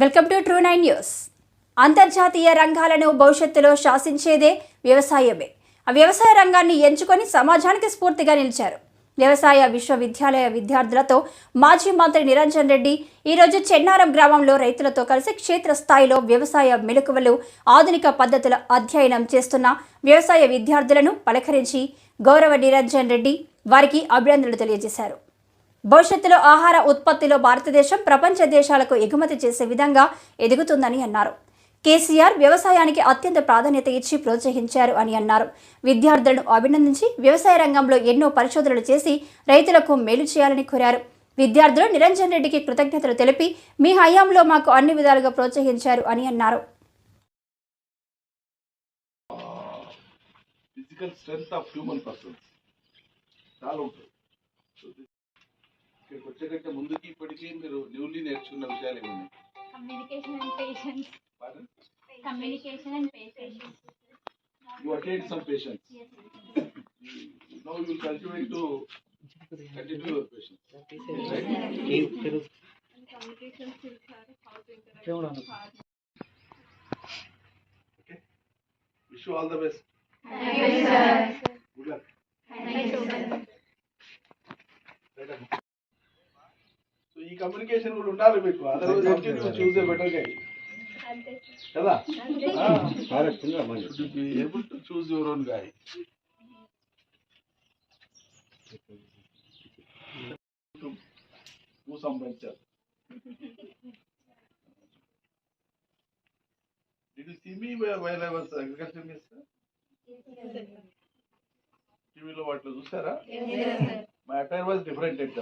Welcome to true nine news. అంతర్జాతీయ రంగాలను భవిష్యత్తులో శాసించేదే వ్యవసాయమే. ఆ వ్యవసాయ రంగాన్ని ఎంచుకొని సమాజానికి స్ఫూర్తిగా నిలిచారు. వ్యవసాయ విశ్వవిద్యాలయ విద్యార్థులతో మాజీ మంత్రి నిరంజన్ రెడ్డి ఈరోజు చెన్నారం గ్రామంలో రైతులతో కలిసి క్షేత్రస్థాయిలో వ్యవసాయ మెలకువలు ఆధునిక పద్ధతుల అధ్యయనం చేస్తున్న వ్యవసాయ విద్యార్థులను పలకరించి గౌరవ నిరంజన్ రెడ్డి వారికి అభినందనలు తెలియజేశారు. భవిష్యత్తులో ఆహార ఉత్పత్తిలో భారతదేశం ప్రపంచ దేశాలకు ఎగుమతి చేసే విధంగా ఎదుగుతుందని అన్నారు. కేసీఆర్ వ్యవసాయానికి అత్యంత ప్రాధాన్యత ఇచ్చి ప్రోత్సహించారు అని అన్నారు. విద్యార్థులను అభినందించి వ్యవసాయ రంగంలో ఎన్నో పరిశోధనలు చేసి రైతులకు మేలు చేయాలని కోరారు. విద్యార్థులు నిరంజన్ రెడ్డికి కృతజ్ఞతలు తెలిపి మీ హయాంలో మాకు అన్ని విధాలుగా ప్రోత్సహించారు అని అన్నారు. Physical strength of human persons చాలా ఉంటుంది. ఇక్కడికి వచ్చేకంటే ముందుకి ఇప్పటికీ మీరు న్యూలీ నేర్చుకున్న విషయాలు ఏమున్నాయి communication and patience Pardon? communication and patience You attained some patience. Now you will cultivate to continue your patience. Right? Okay. Wish you all the best. thank you sir Good luck. thank you sir so ఈ communication కూడా ఉండాలి మీకు. Otherwise choose better guy కదా? Able to choose your own guy do some venture. Did you see me while while I was agriculture minister? టీవీలో వాటిలో చూసారా? My attire was different at